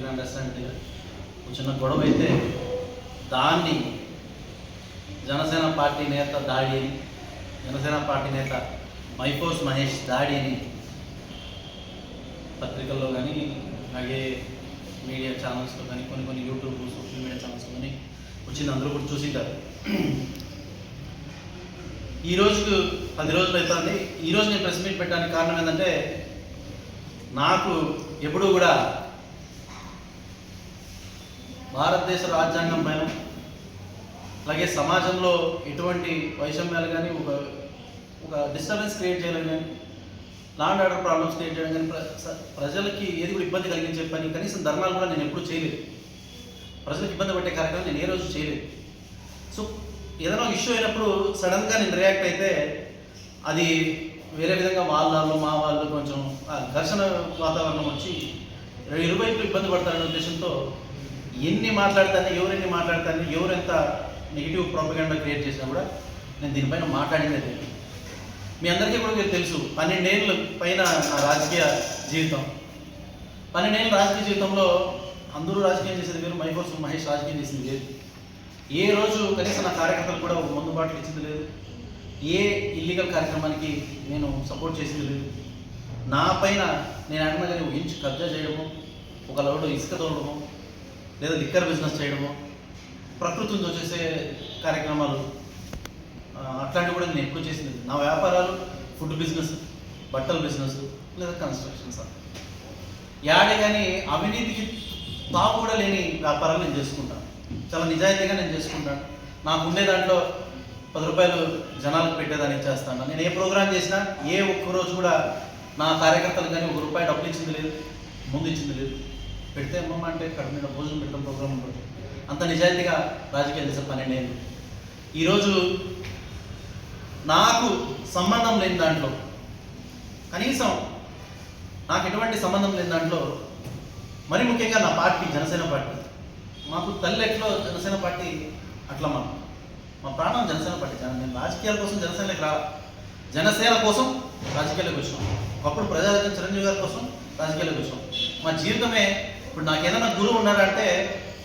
Grand restaurant దగ్గర ఒక చిన్న గొడవ అయితే దాన్ని జనసేన పార్టీ నేత దాడి అని జనసేన పార్టీ నేత మైపోస్ మహేష్ దాడి అని పత్రికల్లో కానీ అలాగే మీడియా ఛానల్స్లో కానీ కొన్ని కొన్ని యూట్యూబ్ సోషల్ మీడియా ఛానల్స్లో కానీ వచ్చింది. అందరూ కూడా చూసింటారు. ఈ రోజుకు పది రోజులు అవుతుంది ఈ రోజు నేను ప్రెస్ మీట్ పెట్టడానికి కారణం ఏంటంటే నాకు ఎప్పుడూ కూడా భారతదేశ రాజ్యాంగం పైన అలాగే సమాజంలో ఎటువంటి వైషమ్యాలు కానీ ఒక ఒక డిస్టర్బెన్స్ క్రియేట్ చేయడం కానీ లాండ్ ఆర్డర్ ప్రాబ్లమ్స్ క్రియేట్ చేయడం కానీ ప్ర- ప్రజలకి ఏది కూడా ఇబ్బంది కలిగించే పని కనీసం ధర్నాలు కూడా నేను ఎప్పుడూ చేయలేదు. ప్రజలకు ఇబ్బంది పెట్టే కార్యక్రమం నేను ఏ రోజు చేయలేదు. సో ఏదైనా ఇష్యూ అయినప్పుడు సడన్గా నేను రియాక్ట్ అయితే అది వేరే విధంగా వాళ్ళ వాళ్ళు మా వాళ్ళు కొంచెం ఆ ఘర్షణ వాతావరణం వచ్చి ఇరువైపు ఇబ్బంది పడతారనే ఉద్దేశంతో ఎన్ని మాట్లాడతాను ఎవరెన్ని మాట్లాడతాను ఎవరెంత నెగిటివ్ ప్రాపగండా క్రియేట్ చేసినా కూడా నేను దీనిపైన మాట్లాడిందే లేదు. మీ అందరికీ కూడా మీకు తెలుసు పన్నెండేళ్ళు పైన నా రాజకీయ జీవితం. పన్నెండేళ్ళ రాజకీయ జీవితంలో అందరూ రాజకీయం చేసేది వేరు మైఫోర్స్ మహేష్ రాజకీయం చేసింది లేదు ఏ రోజు కనీసం నా కార్యకర్తలు కూడా ఒక ముందుబాటు ఇచ్చింది లేదు. ఏ ఇల్లీగల్ కార్యక్రమానికి నేను సపోర్ట్ చేసింది లేదు. నా పైన నేను అడిగిన కానీ ఒక ఇంచు కబ్జా చేయడము ఒక లోడు ఇసుక తోలడము లేదా లిక్కర్ బిజినెస్ చేయడము ప్రకృతితో చేసే కార్యక్రమాలు అట్లాంటివి కూడా నేను ఎక్కువ చేసింది. నా వ్యాపారాలు ఫుడ్ బిజినెస్ బట్టల బిజినెస్ లేదా కన్స్ట్రక్షన్స్ యాడే కానీ అవినీతికి తావు కూడా లేని వ్యాపారాలు నేను చేసుకుంటాను. చాలా నిజాయితీగా నేను చేసుకుంటాను. నాకు ఉండే దాంట్లో పది రూపాయలు జనాలకు పెట్టేదానికి చేస్తాను? నేను ఏ ప్రోగ్రామ్ చేసినా ఏ ఒక్క రోజు కూడా నా కార్యకర్తలు కానీ ఒక రూపాయి డబ్బులు ఇచ్చింది లేదు ముందు ఇచ్చింది లేదు. పెడితే అమ్మమ్మ అంటే కడుపు మీద భోజనం పెట్టడం ప్రోగ్రామ్ ఉంటుంది. అంత నిజాయితీగా రాజకీయాలు చేసే పని నేను ఈరోజు నాకు సంబంధం లేని దాంట్లో కనీసం నాకు ఎటువంటి సంబంధం లేని దాంట్లో మరి ముఖ్యంగా నా పార్టీ జనసేన పార్టీ. మాకు తల్లి ఎట్లో జనసేన పార్టీ అట్లా మా మా ప్రాణం జనసేన పార్టీ. కానీ నేను రాజకీయాల కోసం జనసేనకి రా జనసేన కోసం రాజకీయాలకు వచ్చాం ఒకప్పుడు ప్రజారాజ్యం చిరంజీవి గారి కోసం రాజకీయాలకు వచ్చాం మా జీవితమే ఇప్పుడు నాకు ఏదైనా గురువు ఉన్నాడంటే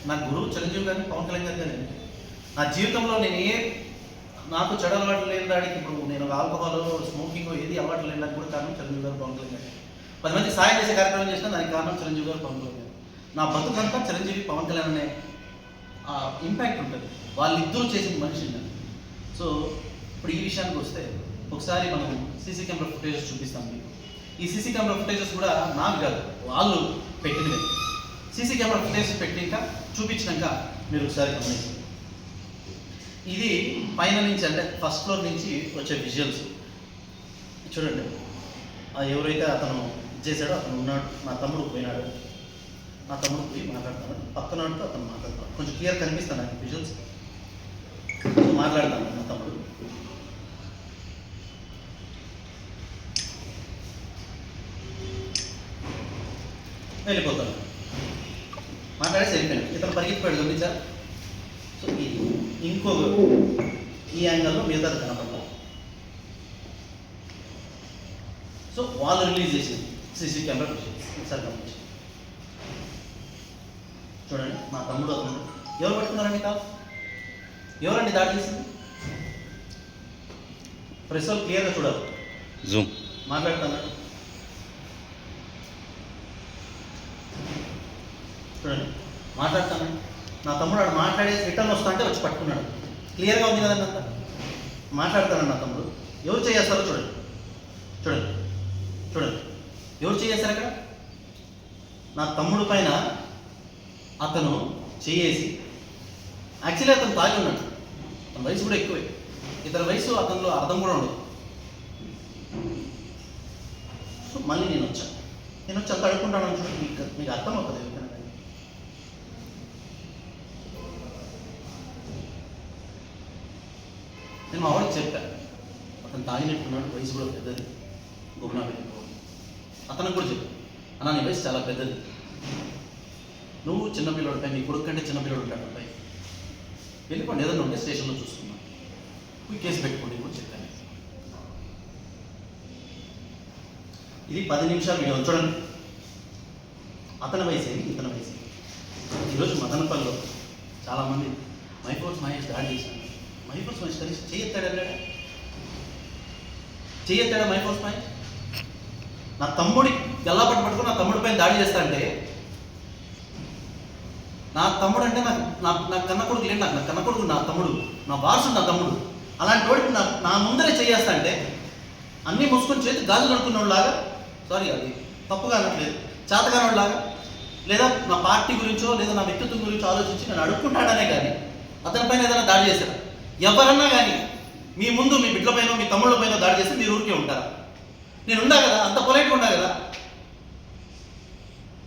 నా గురువు చిరంజీవి గారిని పవన్ కళ్యాణ్ గారు గారిని నా జీవితంలో నేను ఏ నాకు చెడు అలవాటు లేని దానికి ఇప్పుడు నేను ఆల్కహాల్ స్మోకింగ్ ఏది అలవాటు లేని దానికి కూడా కారణం చిరంజీవి గారు పవన్ కళ్యాణ్ గారు. పది మంది సాయం చేసే కార్యక్రమం చేసినా దానికి కారణం చిరంజీవి గారు పవన్ కళ్యాణ్ గారు. నా బతుకంతా చిరంజీవి పవన్ కళ్యాణ్ అనే ఇంపాక్ట్ ఉంటుంది. వాళ్ళిద్దరూ చేసిన మనిషి సో ఇప్పుడు ఈ విషయానికి వస్తే ఒకసారి మనం సీసీ కెమెరా ఫుటేజెస్ చూపిస్తాం మీకు. ఈ సీసీ కెమెరా ఫుటేజెస్ కూడా నాకు కాదు వాళ్ళు పెట్టినవే. సీసీ కెమెరా ఫుటేజ్ పెట్టినాక చూపించినాక మీరు ఒకసారి గమనించండి. ఇది పైన నుంచి అంటే ఫస్ట్ ఫ్లోర్ నుంచి వచ్చే విజువల్స్. చూడండి. ఎవరైతే అతను చేశాడో అతను ఉన్నాడు. నా తమ్ముడు పోయినాడు. నా తమ్ముడు పోయి మాట్లాడతాను పక్కన ఉంటూ అతను మాట్లాడతాను కొంచెం క్లియర్ కనిపిస్తాను నాకు విజువల్స్. మాట్లాడతాను నా తమ్ముడు. వెళ్ళిపోతాను. మాట్లాడేసి వెళ్ళిపోయాను ఇతను పరిగెత్తిపోయాడు గమనించా సో ఇది ఇంకో ఈ యాంగిల్లో మిగతాది కనపడతాం సో వాళ్ళు రిలీజ్ చేసింది సీసీ కెమెరా ఒకసారి గమనించి చూడండి మా తమ్ముడు అతను. ఎవరు పట్టుకున్నారండి కాదు ఎవరండి దాడి చేసింది? ప్రెస్ క్లియర్గా చూడాలి. జూమ్. మాట్లాడతాను. చూడండి. మాట్లాడతాను. నా తమ్ముడు ఆడు మాట్లాడేసి రిటర్న్ వస్తా అంటే వచ్చి పట్టుకున్నాడు. క్లియర్గా ఉంది కదండి అంతా. మాట్లాడతాను నా తమ్ముడు. ఎవరు చేస్తారో చూడండి. చూడండి. చూడండి. ఎవరు చేస్తారు అక్కడ? నా తమ్ముడు పైన అతను చేయేసి యాక్చువల్లీ అతను తాగి ఉన్నాడు. అతని వయసు కూడా ఎక్కువే. ఇతని వయసు అతనిలో అర్థం కూడా ఉండదు. సో మళ్ళీ నేను వచ్చాను నేను వచ్చి అంత అడుక్కుంటాను చూడండి మీకు మీకు అర్థం అవుతుంది ఎవరికైనా కానీ. నేను మా వాడికి చెప్పాను అతను తాగినట్టున్నాడు వయసు కూడా పెద్దది. గుమ్నా వెళ్ళిపోవాలి అతనికి కూడా చెప్పాను అన్న నీ వయసు చాలా పెద్దది. నువ్వు చిన్నపిల్లడు పై నీ కొడుకు కంటే చిన్నపిల్లడు ఉంటాడు అబ్బాయి. వెళ్ళిపోండి ఏదైనా ఉంటే స్టేషన్లో చూసుకున్నాం పోయి కేసు పెట్టుకోండి కూడా చెప్పాను ఇది పది నిమిషాలు వీడియో చూడండి. అతని వయసే ఇతని వయసు ఈరోజు మదనపల్లిలో చాలామంది మైఫోర్స్ మహేష్ దాడి చేశాను మైఫోర్స్ మహేష్ కలిసి చేయెత్తాడు వెళ్ళాడా చేయెత్తాడా మైఫోర్స్ మహేష్ నా తమ్ముడి గల్లాపట్టు పట్టుకుని నా తమ్ముడి పైన దాడి చేస్తా అంటే నా తమ్ముడు అంటే నాకు నా నా కన్న కొడుకు లేడు నాకు నా కన్న కొడుకు నా తమ్ముడు నా వారసుడు నా తమ్ముడు. అలాంటి వాడికి నా నా ముందరే చేయేస్తా అంటే అన్నీ మూసుకొని చేతి గాజు కడుకున్నోళ్ళలాగా సారీ అది తప్పుగా అనట్లేదు చేతగానోళ్ళలాగా లేదా నా పార్టీ గురించో లేదా నా వ్యక్తిత్వం గురించో ఆలోచించి నేను అడుక్కుంటాడనే కానీ అతనిపైన ఏదైనా దాడి చేశాడు? ఎవరన్నా కానీ మీ ముందు మీ బిడ్డల పైన మీ తమ్ముళ్ళ పైన దాడి చేస్తే మీరు ఊరికే ఉంటారా? నేను ఉండా కదా అంత పొలైట్గా ఉండా కదా?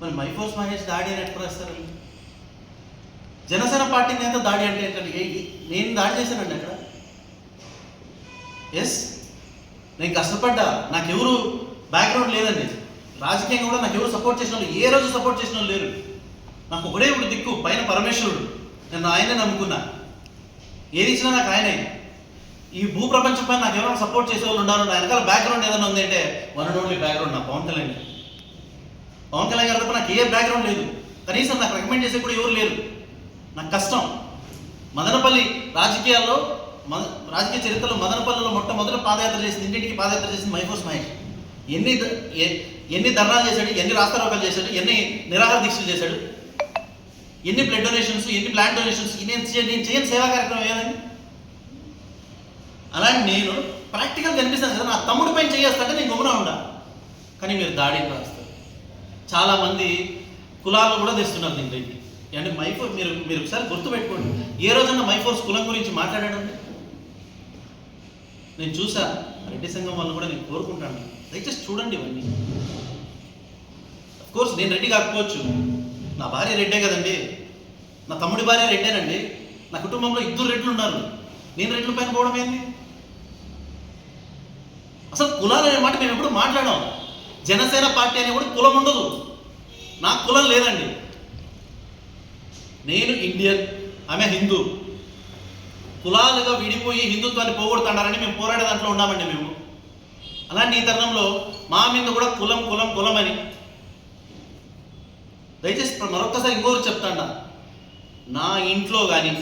మరి మైఫోర్స్ మహేష్ దాడి అని ఎట్లా రాస్తారు జనసేన పార్టీ నేత దాడి అంటే ఏంటండి? నేను దాడి చేశానండి అక్కడ? ఎస్ నేను కష్టపడ్డా? నాకెవరు బ్యాక్గ్రౌండ్ లేదండి. రాజకీయంగా కూడా నాకు ఎవరు సపోర్ట్ చేసిన వాళ్ళు ఏ రోజు సపోర్ట్ చేసిన వాళ్ళు లేరు. నాకు ఒకడే ఇప్పుడు దిక్కు పైన పరమేశ్వరుడు. నేను ఆయనే నమ్ముకున్నా. ఏది ఇచ్చినా నాకు ఆయనే. ఈ భూ ప్రపంచం పైన నాకు ఎవరైనా సపోర్ట్ చేసే వాళ్ళు ఉన్నారు నా వెనకాల బ్యాక్గ్రౌండ్ ఏదైనా ఉంది అంటే వన్ అండ్ ఓన్లీ బ్యాక్గ్రౌండ్ నా పవన్ కళ్యాణ్. గారు. పవన్ కళ్యాణ్ గారు తప్ప నాకు ఏ బ్యాక్గ్రౌండ్ లేదు. కనీసం నాకు రికమెండ్ చేసే కూడా ఎవరు లేరు. నాకు కష్టం. మదనపల్లి రాజకీయాల్లో మద రాజకీయ చరిత్రలో మదనపల్లిలో మొట్టమొదటి పాదయాత్ర చేసింది ఇంటింటికి పాదయాత్ర చేసింది మైఫోర్స్ మహేష్. ఎన్ని ఎన్ని ధర్నాలు చేశాడు ఎన్ని రాస్తారోకాలు చేశాడు ఎన్ని నిరాహార దీక్షలు చేశాడు ఎన్ని బ్లడ్ డొనేషన్స్ ఎన్ని ప్లాంట్ డొనేషన్స్ నేను నేను చేయని సేవా కార్యక్రమం ఏదండి అలాంటి నేను ప్రాక్టికల్ కనిపిస్తాను కదా నా తమ్ముడి పైన చేయేస్తాంటే నేను గమ్మున ఉండా. కానీ మీరు దాడిని రాస్తారు చాలామంది కులాలు కూడా తెస్తున్నారు దీంట్లోకి అంటే మైఫోర్ మీరు మీరు ఒకసారి గుర్తుపెట్టుకోండి ఏ రోజన్నా మైఫోర్స్ కులం గురించి మాట్లాడండి నేను చూసా రెడ్డి సంఘం వాళ్ళు కూడా నేను కోరుకుంటాను. దయచేసి చూడండి ఇవన్నీ. కోర్స్ నేను రెడ్డి కాకపోవచ్చు. నా భార్య రెడ్డే కదండి. నా తమ్ముడి భార్య రెడ్డేనండి. నా కుటుంబంలో ఇద్దరు రెడ్లు ఉన్నారు. నేను రెడ్ల పైన పోవడం ఏంది? అసలు కులాలు అనే మాట మేము ఎప్పుడు మాట్లాడాం జనసేన పార్టీ అనే కూడా కులం ఉండదు. నాకు కులం లేదండి. నేను ఇండియన్ ఆమె హిందూ. కులాలుగా విడిపోయి హిందుత్వాన్ని పోగొడుతున్నారని మేము పోరాడే దాంట్లో ఉన్నామండి మేము. అలాంటి ఈ తరుణంలో మా మీద కూడా కులం కులం కులం అని. దయచేసి మరొకసారి మరొక్కసారి ఇంకోరు చెప్తాండ. నా ఇంట్లో కానీ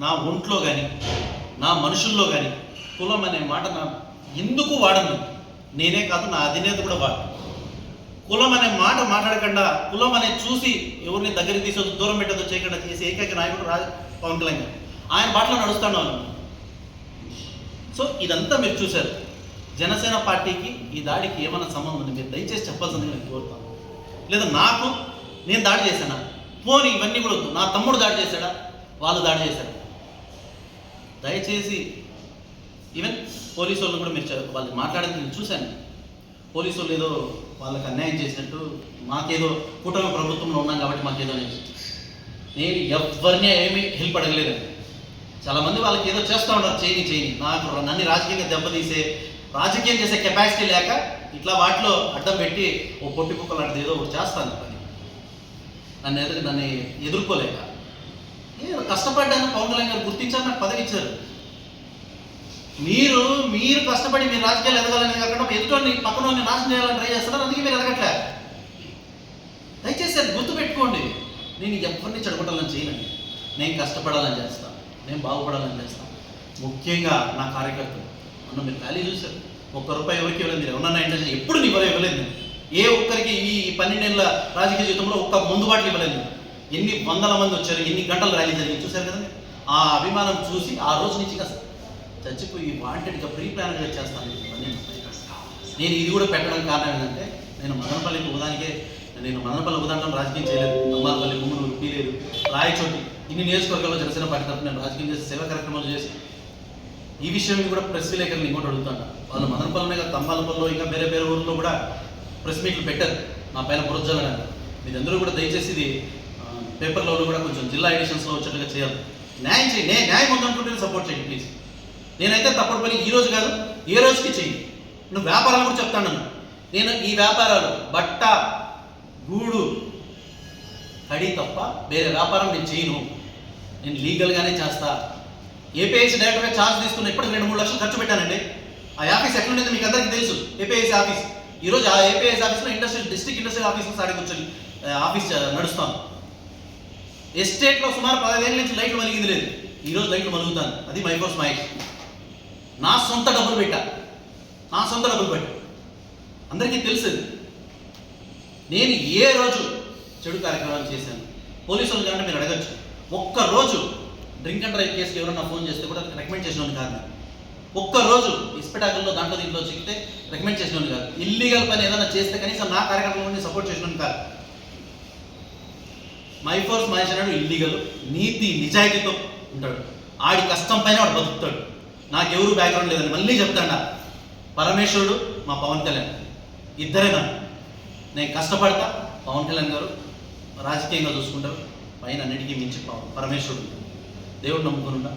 నా ఒంట్లో కానీ నా మనుషుల్లో కానీ కులం అనే మాట నా ఎందుకు వాడను? నేనే కాదు నా అధినేత కూడా వాడు కులం అనే మాట మాట్లాడకుండా కులం అనే చూసి ఎవరిని దగ్గర తీసొద్దు దూరం పెట్టదు చేయకుండా చేసి ఏకైక నాయకుడు రాజ పవన్ కళ్యాణ్ ఆయన బాటలో నడుస్తాను సో ఇదంతా మీరు చూశారు. జనసేన పార్టీకి ఈ దాడికి ఏమైనా సంబంధం ఉంది? మీరు దయచేసి చెప్పాల్సింది నేను కోరుతాను లేదా నాకు నేను దాడి చేశానా? పోనీ ఇవన్నీ కూడా వద్దు. నా తమ్ముడు దాడి చేశాడా? వాళ్ళు దాడి చేశారు. దయచేసి ఈవెన్ పోలీసు వాళ్ళు కూడా మీరు వాళ్ళు మాట్లాడేది నేను చూశాను. పోలీసు వాళ్ళు ఏదో వాళ్ళకి అన్యాయం చేసినట్టు మాకేదో కూటమి ప్రభుత్వంలో ఉన్నాం కాబట్టి మాకేదో అనేసి నేను ఎవరిని ఏమీ హెల్ప్ అడగలేదండి చాలామంది వాళ్ళకి ఏదో చేస్తూ ఉంటారు చేయని చేయని నాకు నన్ను రాజకీయంగా దెబ్బతీసే రాజకీయం చేసే కెపాసిటీ లేక ఇట్లా వాటిలో అడ్డం పెట్టి ఓ పొట్టి కుక్క లాంటిది ఏదో ఒకటి చేస్తాను. నన్ను ఎదురు నన్ను ఎదుర్కోలేక. నేను కష్టపడ్డాను పవన్ కళ్యాణ్ గారు గుర్తించారు నాకు పదవి ఇచ్చారు. మీరు మీరు కష్టపడి మీరు రాజకీయాలు ఎదగాలని కాకుండా ఎదుటోని పక్కన నాశనం చేయాలని ట్రై చేస్తున్నారు అందుకే మీరు ఎదగట్లే. దయచేసి అది గుర్తుపెట్టుకోండి. నేను ఎవరిని చెడగొట్టాలని చేయనండి. నేను కష్టపడాలని చేస్తాను. నేను బాగుపడాలని చేస్తాను. ముఖ్యంగా నా కార్యకర్తలు. మొన్న మీరు ఖాళీ చూశారు. ఒక్క రూపాయి ఎవరికి ఇవ్వలేదు మీరు. ఎవరన్నా ఇంటర్వ్యూ ఎప్పుడు నీ ఇవ్వలేదు ఇవ్వలేదు నేను. ఏ ఒక్కరికి ఈ పన్నెండేళ్ళ రాజకీయ జీవితంలో ఒక్క ముందు బాటలు ఇవ్వలేదు. ఎన్ని వందల మంది వచ్చారు ఎన్ని గంటలు ర్యాలీ జరిగింది చూశారు కదా? ఆ అభిమానం చూసి ఆ రోజు నుంచి ఇంకా చచ్చిపోయి వాంటెడ్గా ప్రీ ప్లాన్గా చేస్తాను నేను. ఇది కూడా పెట్టడం కారణం ఏంటంటే నేను మదనపల్లికి ఉదానికే నేను మదనపల్లి ఉదాహరణ రాజకీయం చేయలేదు. అమ్మారపల్లి గుమ్మలు పీలేదు రాయచోటి ఇన్ని నియోజకవర్గాల్లో జనసేన పార్టీ తరఫున నేను రాజకీయం చేసి సేవా కార్యక్రమాలు చేసి ఈ విషయం కూడా ప్రెస్ విలేకరులు ఇంకోటి అడుగుతాను వాళ్ళు మదనపల్లినే కదా తమ్మాలపల్లిలో ఇంకా వేరే వేరే ఊర్లో కూడా ప్రెస్ మీట్లు పెట్టారు. నా పైన బురజలని మీరందరూ కూడా దయచేసి ఇది పేపర్లో కూడా కొంచెం జిల్లా ఎడిషన్స్లో వచ్చేట్టుగా చేయాలి. న్యాయం చేయండి నేను న్యాయం ఉందనుకుంటే సపోర్ట్ చేయండి ప్లీజ్ నేనైతే తప్పుడు పని ఈ రోజు కాదు ఏ రోజుకి చెయ్యి నువ్వు వ్యాపారాలు కూడా చెప్తాను నన్ను. నేను ఈ వ్యాపారాలు బట్ట గూడు కడి తప్ప వేరే వ్యాపారం నేను చేయను. నేను లీగల్గానే చేస్తా. ఏపీఐసి డైరెక్టర్గా ఛార్జ్ తీసుకున్న ఇప్పటికి రెండు మూడు లక్షలు ఖర్చు పెట్టానండి. ఆ ఆఫీస్ ఎట్లుండేది మీకు అందరికీ తెలుసు. APIC office. ఈరోజు ఆ ఏపీఎస్ ఆఫీస్లో ఇండస్ట్రియల్ డిస్ట్రిక్ట్ ఇండస్ట్రియల్ ఆఫీస్లో సాడి కూర్చొని ఆ, ఆఫీస్ ఆ, నడుస్తాను ఎస్టేట్లో సుమారు పదహైదేళ్ళ నుంచి లైట్లు మలిగింది లేదు. ఈరోజు లైట్లు మలుగుతాను. అది మైకోస్ మహేష్ నా సొంత డబ్బులు పెట్టా. నా సొంత డబ్బులు పెట్టా. అందరికీ తెలుసు. నేను ఏ రోజు చెడు కార్యక్రమాలు చేశాను? పోలీసులు కంటే మీరు అడగచ్చు. ఒక్క రోజు డ్రింక్ అండ్ డ్రైవ్ కేసుకి ఎవరన్నా ఫోన్ చేస్తే కూడా రికమెండ్ చేసిన కాదు. ఒక్కరోజు ఒక్క రోజు ఇస్పెటాకుల్లో దాంట్లో దీంట్లో చిక్కితే రికమెండ్ చేసిన కాదు. ఇల్లీగల్ పని ఏదైనా చేస్తే కనీసం నా కార్యక్రమంలో సపోర్ట్ చేసిన కాదు. మై ఫోర్స్ మహేష్ అన్నాడు ఇల్లీగల్ నీతి నిజాయితీతో ఉంటాడు. ఆడి కష్టం పైన వాడు బతుకుతాడు. నాకెవరు బ్యాక్గ్రౌండ్ లేదని మళ్ళీ చెప్తాడా. పరమేశ్వరుడు మా పవన్ కళ్యాణ్. ఇద్దరే నన్ను. నేను కష్టపడతా. పవన్ కళ్యాణ్ గారు రాజకీయంగా చూసుకుంటారు. పైన అన్నిటికీ మించి పరమేశ్వరుడు. దేవుడు నమ్ముకున్నా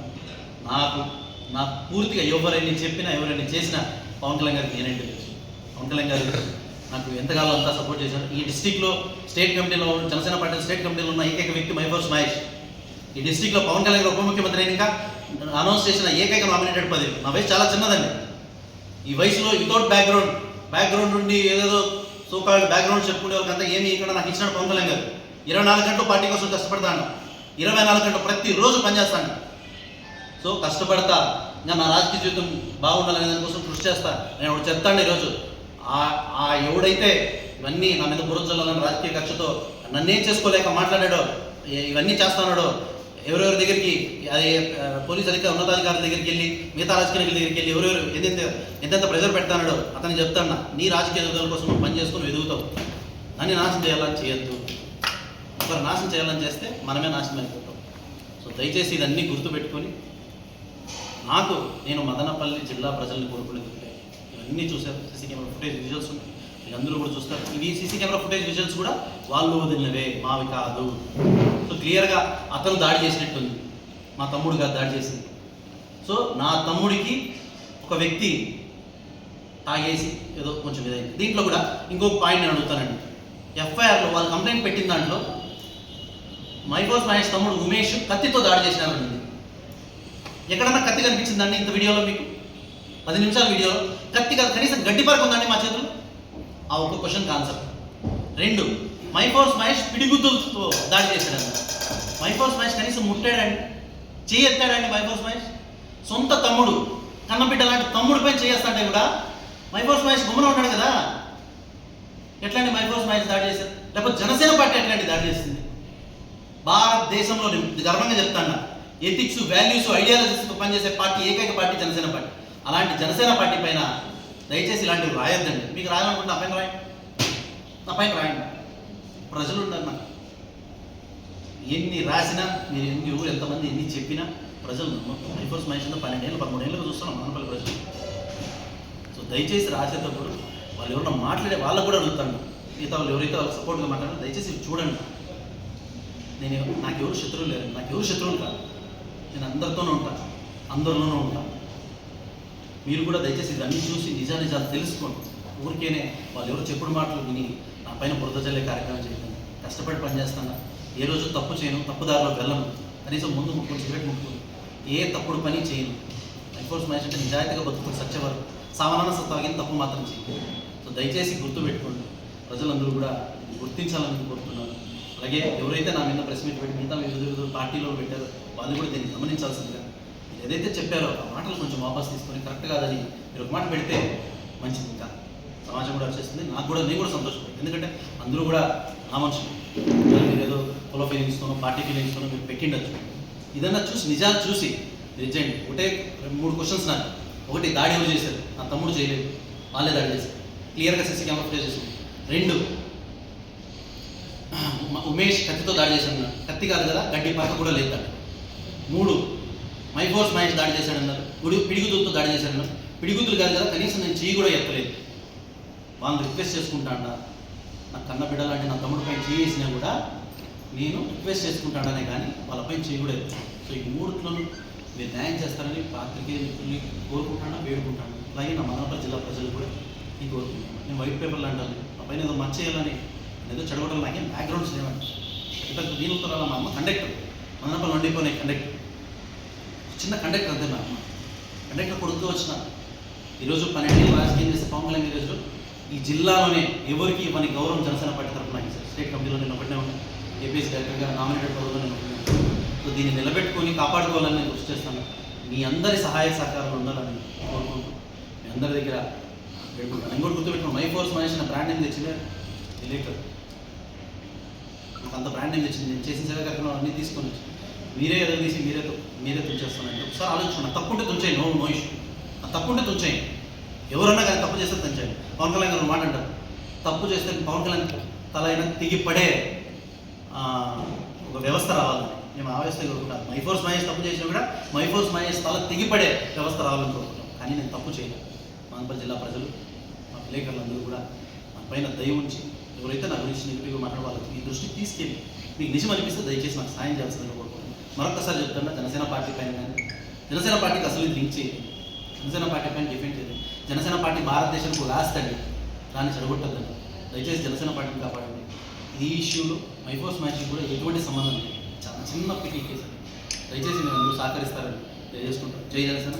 నాకు నాకు పూర్తిగా ఎవరైనా చెప్పినా ఎవరైనా చేసినా పవన్ కళ్యాణ్ గారికి నేనంటే తెలుసు పవన్ కళ్యాణ్ గారు నాకు ఎంతకాలం అంతా సపోర్ట్ చేశారు. ఈ డిస్టిక్లో స్టేట్ కమిటీలో ఉన్న- జనసేన పార్టీ స్టేట్ కమిటీలో ఉన్న ఏకైక వ్యక్తి మైఫోర్స్ మహేష్. ఈ డిస్టిక్లో పవన్ కళ్యాణ్ గారు ఉప ముఖ్యమంత్రి అయినాక అనౌన్స్ చేసిన ఏకైక నామినేటెడ్ పదవి. నా వయసు చాలా చిన్నదండి. ఈ వయసులో వితౌట్ బ్యాక్గ్రౌండ్ బ్యాక్గ్రౌండ్ నుండి ఏదేదో సోకాల్డ్ బ్యాక్గ్రౌండ్ చెప్పుకునే వాళ్ళకంతా ఏమి ఇక్కడ నాకు ఇచ్చిన పవన్ కళ్యాణ్ గారు. ఇరవై నాలుగు గంటలు పార్టీ కోసం కష్టపడతాను ఇరవై నాలుగు గంటలు ప్రతిరోజు పనిచేస్తాను సో కష్టపడతా. ఇంకా నా రాజకీయ జీవితం బాగుండాలనే దానికోసం కృషి చేస్తా. నేను ఒకటి చెప్తాను ఈరోజు. ఆ ఆ ఎవడైతే ఇవన్నీ నా మీద బురజల్లాలని రాజకీయ కక్షతో నన్నేం చేసుకోలేక మాట్లాడాడో ఇవన్నీ చేస్తానాడో ఎవరెవరి దగ్గరికి అది పోలీస్ అధికారి ఉన్నతాధికారుల దగ్గరికి వెళ్ళి మిగతా రాజకీయ నాయకుల దగ్గరికి వెళ్ళి ఎవరెవరు ఎంతెంత ఎంతెంత ప్రెజర్ పెడతానాడో అతను చెప్తాను. నీ రాజకీయ ఎదుగుదల కోసం నువ్వు పని చేసుకుని ఎదుగుతావు నన్ను నాశనం చేయాలని చేయొద్దు. ఒకరు నాశనం చేయాలని చేస్తే మనమే నాశనం అయిపోతాం. సో దయచేసి ఇదన్నీ గుర్తుపెట్టుకొని నాకు నేను మదనపల్లి జిల్లా ప్రజల్ని కోరుకునేది ఇవన్నీ చూశారు సీసీ కెమెరా ఫుటేజ్ విజువల్స్ ఉన్నాయి. వీళ్ళందరూ కూడా చూస్తారు. ఇవి సీసీ కెమెరా ఫుటేజ్ విజువల్స్ కూడా వాళ్ళు వదిలినవే మావి కాదు. సో క్లియర్గా అతను దాడి చేసినట్టుంది. మా తమ్ముడు కాదు దాడి చేసింది. సో నా తమ్ముడికి ఒక వ్యక్తి తాగేసి ఏదో కొంచెం ఇదైంది దీంట్లో కూడా ఇంకొక పాయింట్ నేను అడుగుతానండి. ఎఫ్ఐఆర్లో వాళ్ళు కంప్లైంట్ పెట్టిన దాంట్లో మైకోస్ మహేష్ తమ్ముడు ఉమేష్ కత్తితో దాడి చేసినారండి. ఎక్కడన్నా కత్తి కనిపించిందండి ఇంత వీడియోలో మీకు? పది నిమిషాల వీడియో. కత్తి కాదు కనీసం గడ్డి పరకు ఉందండి మా చేతులు. ఆ ఒక్క క్వశ్చన్ కాన్సెప్ట్ రెండు మైఫోర్స్ మహేష్ పిడిగుద్దులతో దాడి చేశాడండి మైఫోర్స్ మహేష్ కనీసం ముట్టాడండి. చేయి ఎత్తాడండి మైఫోర్స్ మహేష్. సొంత తమ్ముడు కన్నబిడ్డ లాంటి తమ్ముడు పైన చేయేస్తాంటే కూడా మైఫోర్స్ మహేష్ గుమ్మన ఉంటాడు కదా. ఎట్లాంటి మైఫోర్స్ మహేష్ దాడి చేశారు లేకపోతే జనసేన పార్టీ ఎట్లాంటి దాడి చేసింది? భారతదేశంలో గర్వంగా చెప్తాను ఎథిక్స్ వాల్యూస్ ఐడియాలజీస్తో పనిచేసే పార్టీ ఏకైక పార్టీ జనసేన పార్టీ. అలాంటి జనసేన పార్టీ పైన దయచేసి ఇలాంటివి రాయొద్దండి. మీకు రాయాలనుకుంటే నా పైన రాయండి. నా పైన రాయండి. ప్రజలు ఉన్నారు నాకు ఎన్ని రాసినా మీరు ఎన్ని ఊరు ఎంతమంది ఎన్ని చెప్పినా ప్రజలు నమ్మకం హైఫోర్స్ మహేష్ పన్నెండేళ్ళు పదమూడేళ్ళుగా చూస్తున్నాం మనపల్లి ప్రజలు. సో దయచేసి రాసేటప్పుడు వాళ్ళు ఎవరన్నా మాట్లాడే వాళ్ళకు కూడా అడుగుతాను. మిగతా వాళ్ళు ఎవరైతే వాళ్ళకి సపోర్ట్గా మాట్లాడారు దయచేసి చూడండి. నేను నాకు ఎవరు శత్రువులు లేరు నాకు ఎవరు శత్రువులు కాదు. నేను అందరితోనూ ఉంటాను అందరిలోనూ ఉంటాను మీరు కూడా దయచేసి ఇవన్నీ చూసి నిజా నిజాలు తెలుసుకోండి ఊరికేనే వాళ్ళు ఎవరు చెప్పుడు మాటలు విని నా పైన బురద కార్యక్రమం చేయకండి. కష్టపడి పనిచేస్తాను ఏ రోజు తప్పు చేయను తప్పుదారిలో వెళ్ళను. కనీసం ముందు ముక్కు సిగరెట్ ముక్కు. ఏ తప్పుడు పని చేయను. ఎన్ఫోర్స్ మ్యాచ్ అంటే నిజాయితీగా బతుకుని సత్యవరకు సామాన్య తాగిన తప్పు మాత్రం చేయండి సో దయచేసి గుర్తు పెట్టుకోండి. ప్రజలందరూ కూడా గుర్తించాలని కోరుతున్నాను. అలాగే ఎవరైతే నా మీద ప్రెస్ మీట్ పెట్టి మిగతా వివిధ వివిధ పార్టీలో పెట్టారో వాళ్ళు కూడా దీన్ని గమనించాల్సిందిగా. మీరు ఏదైతే చెప్పారో ఆ మాటలు కొంచెం వాపస్ తీసుకొని కరెక్ట్ కాదని మీరు ఒక మాట పెడితే మంచిది ఇంకా. సమాజం కూడా వచ్చేస్తుంది నాకు కూడా నేను కూడా సంతోషం ఎందుకంటే అందరూ కూడా నా మనుషులు. మీరు ఏదో కుల ఫీలింగ్స్తోనో పార్టీ ఫీలింగ్స్తోనో మీరు పెట్టిండొచ్చు. ఇదన్నా చూసి నిజాలు చూసి నిజండి ఒకటే రెండు మూడు క్వశ్చన్స్ నాకు. ఒకటి దాడి ఎవరు చేశారు? నా తమ్ముడు చేయలేదు. వాళ్ళే దాడి చేశారు. క్లియర్గా సీసీ కెమెరా ఫుటేజ్ చేసింది రెండు ఉమేష్ కత్తితో దాడి చేశాను కత్తి కాదు కదా గడ్డి పాక కూడా లేదు మూడు. మైఫోర్స్ మహేష్ దాడి చేశాడు అన్నారు. గుడి పిడిగుతులతో దాడి చేశాడు అన్నారు. పిడిగుతులు కాదు కదా కనీసం నేను చెయ్యి కూడా ఎత్తలేదు. వాళ్ళని రిక్వెస్ట్ చేసుకుంటాడా? నా కన్న బిడ్డలాంటి నా తమ్ముడిపై చెయ్యి వేసినా కూడా నేను రిక్వెస్ట్ చేసుకుంటాడనే కానీ వాళ్ళపై చెయ్యి కూడా ఎత్తలేదు. సో ఈ మూడిట్లోనూ మీరు న్యాయం చేస్తారని పాత్రికేయ మిత్రుల్ని కోరుకుంటాను వేడుకుంటాను అలాగే నా మనపర జిల్లా ప్రజలు కూడా ఈ కోరుకుంటాను నేను వైట్ పేపర్లు అంటాను. నా పైన ఏదో మచ్చ చేయాలని ఏదో చెడగొట్టాలి నాకేం బ్యాక్గ్రౌండ్స్ లేవండి. పెద్ద దీనితో రాలా మా అమ్మ కండక్టర్ మదనపల్లి వండిపోయినాయి కండక్టర్ చిన్న కండక్టర్ అంతే మా కండక్టర్ కొడుతూ వచ్చిన ఈరోజు పన్నెండు రాజకీయం చేసే పవన్ కళ్యాణ్ ఈరోజు ఈ జిల్లాలోనే ఎవరికి ఇవ్వని గౌరవం జనసేన పార్టీ తరఫున సార్. స్టేట్ కమిటీలో నేను ఒకటే ఉన్నాను ఏపీఎస్ డైరెక్టర్గా నామినేటెడ్ పదవిలో నేను సో దీన్ని నిలబెట్టుకొని కాపాడుకోవాలని నేను కృషి చేస్తాను. మీ అందరి సహాయ సహకారాలు ఉండాలని కోరుకుంటున్నాను. మీ అందరి దగ్గర పెట్టుకుంటాను ఇంకోటి గుర్తుపెట్టుకున్నాను మై ఫోర్స్ మహేష్ నా బ్రాండ్ నేమ్ తెచ్చిందే? తెలియక నాకు అంత బ్రాండ్ నేమ్ తెచ్చింది. నేను చేసిన సేవ కార్యక్రమాలు అన్నీ తీసుకొని వచ్చాను. మీరే ఎదురు తీసి మీరే మీరే తుంచేస్తానంటే ఒకసారి ఆలోచించండి తప్పుంటే తుంచేయండి. నో నో ఇష్యూ తప్పుంటే తుంచేయండి. ఎవరన్నా కానీ తప్పు చేస్తే తుంచేయండి. పవన్ కళ్యాణ్ గారు మాట అంటారు. తప్పు చేస్తే పవన్ కళ్యాణ్ తల అయినా తెగిపడే పడే ఒక వ్యవస్థ రావాలి. మేము ఆ వ్యవస్థ మైఫోర్స్ మహేష్ తప్పు చేసినా కూడా మైఫోర్స్ మహేష్ తల తెగిపడే వ్యవస్థ రావాలని కోరుకుంటాం. కానీ నేను తప్పు చేయలేదు మానపల్లి జిల్లా ప్రజలు మా విలేకరులందరూ కూడా నా పైన దయ ఉంచి ఎవరైతే నా గురించి నెగిటివ్గా మాట్లాడే వాళ్ళకి మీ దృష్టికి తీసుకెళ్ళి మీకు నిజం అనిపిస్తే దయచేసి నాకు సాయం చేయాల్సిందని కోరుకుంటున్నాను మరొకసారి చెప్తున్నా జనసేన పార్టీ పైన కానీ జనసేన పార్టీకి అసలు ఇది లింక్ చేయదు. జనసేన పార్టీ పైన డిఫెండ్ చేయదు. జనసేన పార్టీ భారతదేశానికి ఒక అండి దాన్ని చెడగొట్టద్దండి. దయచేసి జనసేన పార్టీని కాపాడండి. ఈ ఇష్యూలో మైఫోస్ మ్యాచ్కి కూడా ఎటువంటి సంబంధం లేదు. చాలా చిన్న పిటీ కేసు దయచేసి మీరు అందరూ సహకరిస్తారని తెలియజేసుకుంటారు జై జనసేన